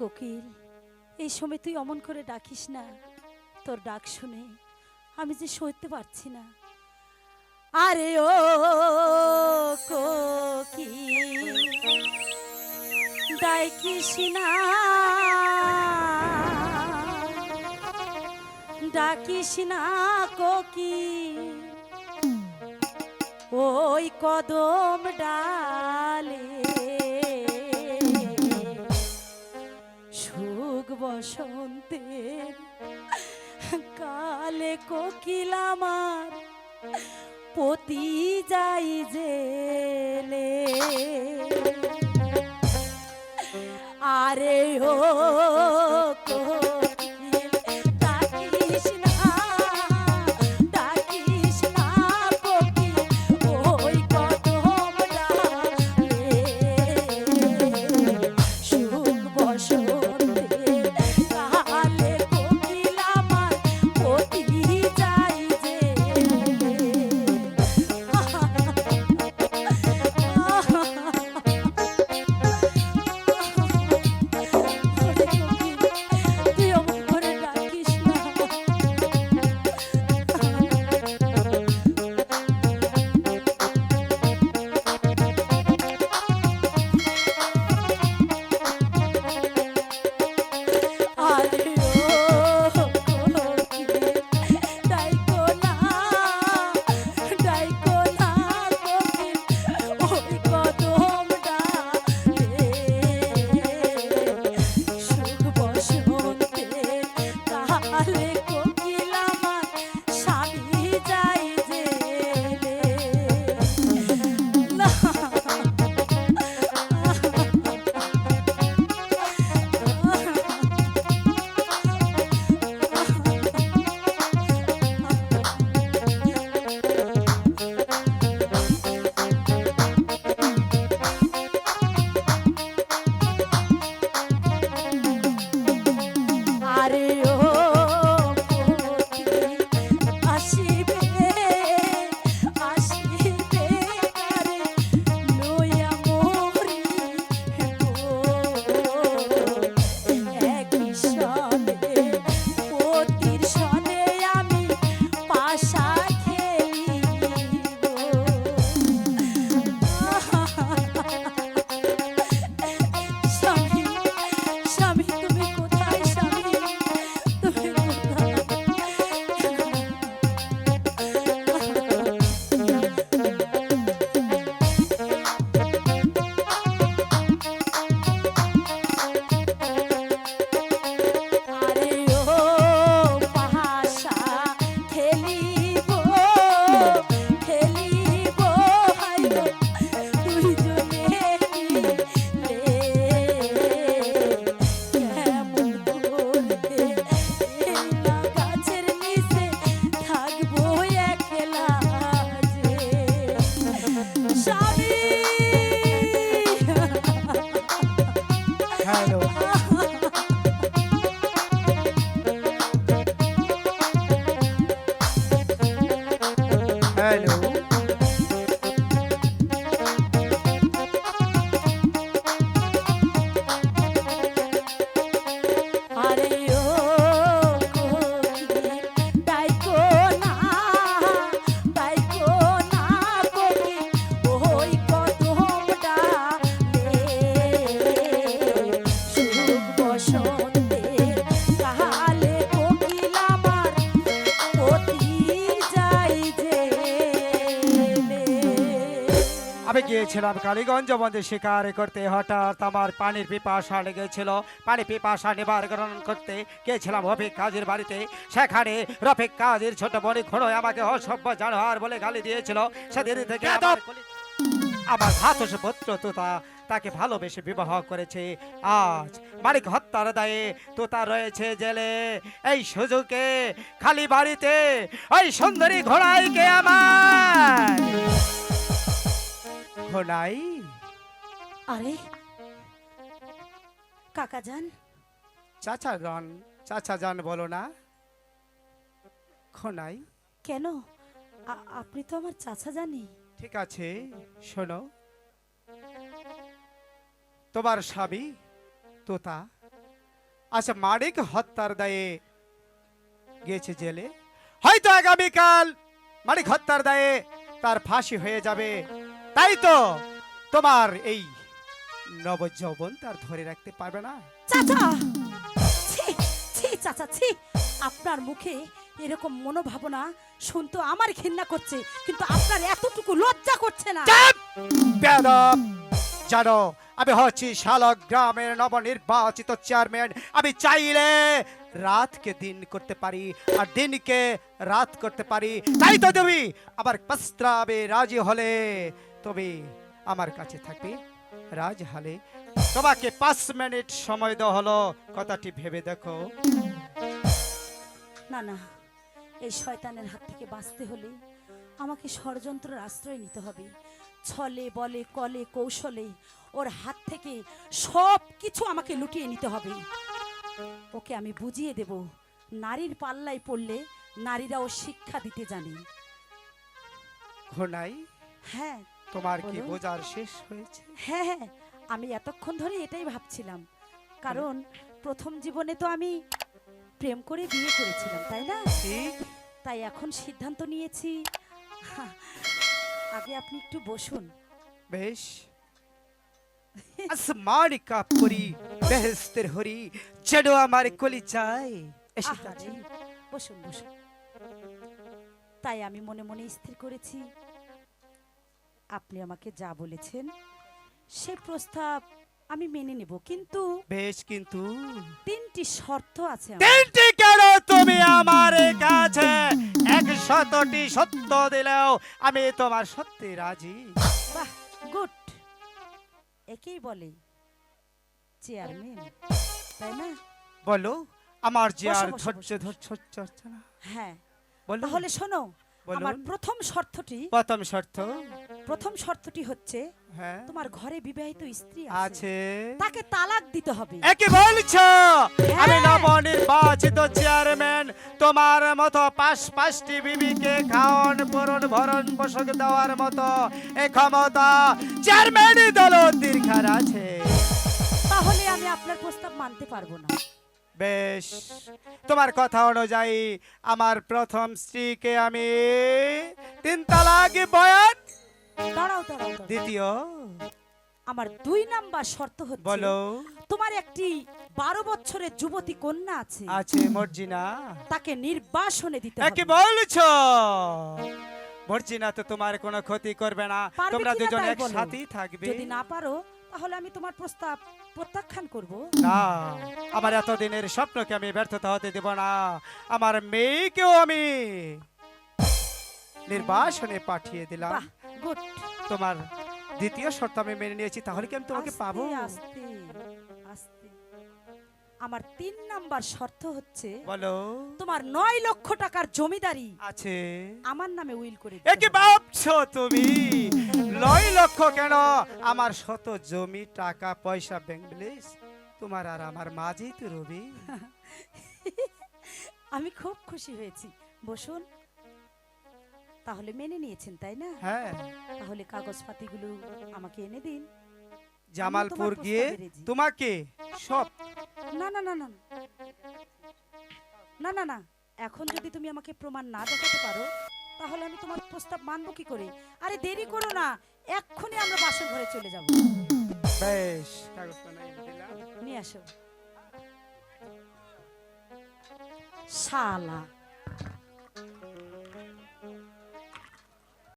কোকিল, এই সময় তুই অমন করে ডাকিস না। তোর ডাক শুনে আমি যে সইতে পারছি না। আরে ও কোকিল, ডাকিস না। ডাকিস না কোকিল, ওই কদম ডালে বসন্তের কালে কোকিল আমার পতি যাই জেলে। আরে ও গিয়েছিলাম কালীগঞ্জ বন্ধে শিকার করতে হঠাৎ আমার পানির পিপাসা লেগেছিল। পানি পিপাসা নিবারণ করতে গিয়েছিলাম রফিক কাজীর বাড়িতে। সেখানে রফিক কাজীর ছোট বড়ি খোড়ো আমাকে অসভ্য জানোয়ার বলে গালি দিয়েছিল। সেদিন থেকে আমার ভাতস পুত্র তোতা তাকে ভালোবেসে বিবাহ করেছে। আজ মালিক হত্যার দায়ে তোতা রয়েছে জেলে। এই সুযোগে খালি বাড়িতে ওই সুন্দরী ঘোড়াইকে আমার ঘোড়াই আরে কাকা যান চাচা গান চাচা যান বলো না। খোনাই কেন? আপনি তো আমার চাচা জানি ঠিক আছে শোনো। তোমার স্বামী তোতা। আচ্ছা মানিক হত্যার দায়ে গিয়েছে জেলে। হয়তো আগামীকাল মানিক হত্যার দায়ে তার ফাঁসি হয়ে যাবে। তাই তো তোমার এই নবযৌবন তার ধরে রাখতে পারবে না। চাচা! ছি ছি চাচা ছি। আপনার মুখে এরকম মনোভাবনা শুনতে আমার ঘৃণা করছে কিন্তু আপনার এতটুকু লজ্জা করছে না! বেয়াদব! জানো আমি হচ্ছি শালক গ্রামের নবনির্বাচিত চেয়ারম্যান। আমি চাইলে রাতকে দিন করতে পারি আর দিনকে রাত করতে পারি। তাই তো তুমি আমার প্রস্তাবে রাজি হলে তুমি আমার কাছে থাকবে রাজ হলে। তোমাকে পাঁচ মিনিট সময় দেওয়া হলো। কথাটি ভেবে দেখো। না না এই শয়তানের হাত থেকে বাঁচতে হলে আমাকে ষড়যন্ত্রের আশ্রয় নিতে হবে। ছলে বলে কলে কৌশলে ওর হাত থেকে সব কিছু আমাকে লুটিয়ে নিতে হবে। ওকে আমি বুঝিয়ে দেব নারীর পাল্লায় পড়লে নারীরাও শিক্ষা দিতে জানে। ঘনাই হ্যাঁ। তোমার কি বোঝার শেষ হয়েছে? হ্যাঁ হ্যাঁ আমি এতক্ষণ ধরে এটাই ভাবছিলাম। কারণ প্রথম জীবনে তো আমি প্রেম করে বিয়ে করেছিলাম তাই না? তাই এখন সিদ্ধান্ত নিয়েছি। আগে আপনি একটু বসুন। বেশ। আসমান কাপুরি বেহেস্তের হরি যেন আমার কলি চাই বসুন বসুন। তাই আমি মনে মনে স্থির করেছি। আপনি আমাকে যা বলেছেন সে প্রস্তাব আমি মেনে নেব কিন্তু বেশ কিন্তু তিনটি শর্ত আছে আমার। তিনটি কেন তুমি আমার কাছে? এক শতটি সত্য দিলেও আমি তোমার সত্যি রাজি। বাহ গুড। একেই বলে চেয়ারম্যান তাই না? বলো আমার যে আর বসো, ধৈর্য বসো, ধৈর্য হচ্ছে না। হ্যাঁ। বলো। তাহলে শোনো। আমার প্রথম শর্তটি প্রথম শর্ত। প্রথম শর্তটি হচ্ছে হ্যাঁ। তোমার ঘরে বিবাহিত স্ত্রী আছে তাকে তালাক দিতে হবে। একে বলছো? আমি হ্যাঁ। নবনির্বাচিত চেয়ারম্যান তোমার মতো পাঁচ পাঁচটি বিবিকে খাওয়ান পরন ভরণ পোষক দেওয়ার মতো এ ক্ষমতা চেয়ারম্যানই দল দীর্ঘার আছে। তাহলে আমি আপনার প্রস্তাব মানতে পারব না। বেশ। তোমার কথা অনুযায়ী আমার প্রথম স্ত্রীকে আমি তিন তালাক বয়ান দাঁড়াও দাঁড়াও। দ্বিতীয়। আমার দুই নাম্বার শর্ত হচ্ছে বলো। তোমার একটি বারো বছরের যুবতী কন্যা আছে। আছে মর্জিনা। তাকে নির্বাসনে দিতে হবে। বলছো? মর্জিনা তো তোমার কোনো ক্ষতি করবে না। তোমরা দুজন একসাথেই থাকবে। যদি না পারো তাহলে আমি তোমার প্রস্তাব প্রত্যাখ্যান করব। না আমার এতদিনের স্বপ্নকে আমি ব্যর্থতা হতে দেব না। আমার মেয়েকেও আমি নির্বাসনে পাঠিয়ে দিলাম। গুড। তোমার দ্বিতীয় শর্ত আমি মেনে নিয়েছি তাহলে কি আমি তোমাকে পাবো? আস্তে আস্তে আমার তিন নাম্বার শর্ত হচ্ছে বলো। তোমার নয় লক্ষ টাকার জমিদারি আছে। আমার নামে উইল করে একে ভাবছ তুমি? নয় লক্ষ কেন? আমার শত জমি টাকা পয়সা ব্যাংক ব্যালেন্স তোমার আর আমার মাঝেই তো রবি। আমি খুব খুশি হয়েছি। বসুন তাহলে মেনে নিয়েছেন তাই না? হ্যাঁ। তাহলে কাগজপাতিগুলো আমাকে এনে দিন। জামালপুর গিয়ে তোমাকে সব না না না না না। না এখন যদি তুমি আমাকে প্রমাণ না দেখাতে পারো তাহলে আমি তোমার প্রস্তাব মানব কি করে? আরে দেরি করো না। এক্ষুনি আমরা বাসর ঘরে চলে যাব। বেশ। নিয়ে আসো। শালা।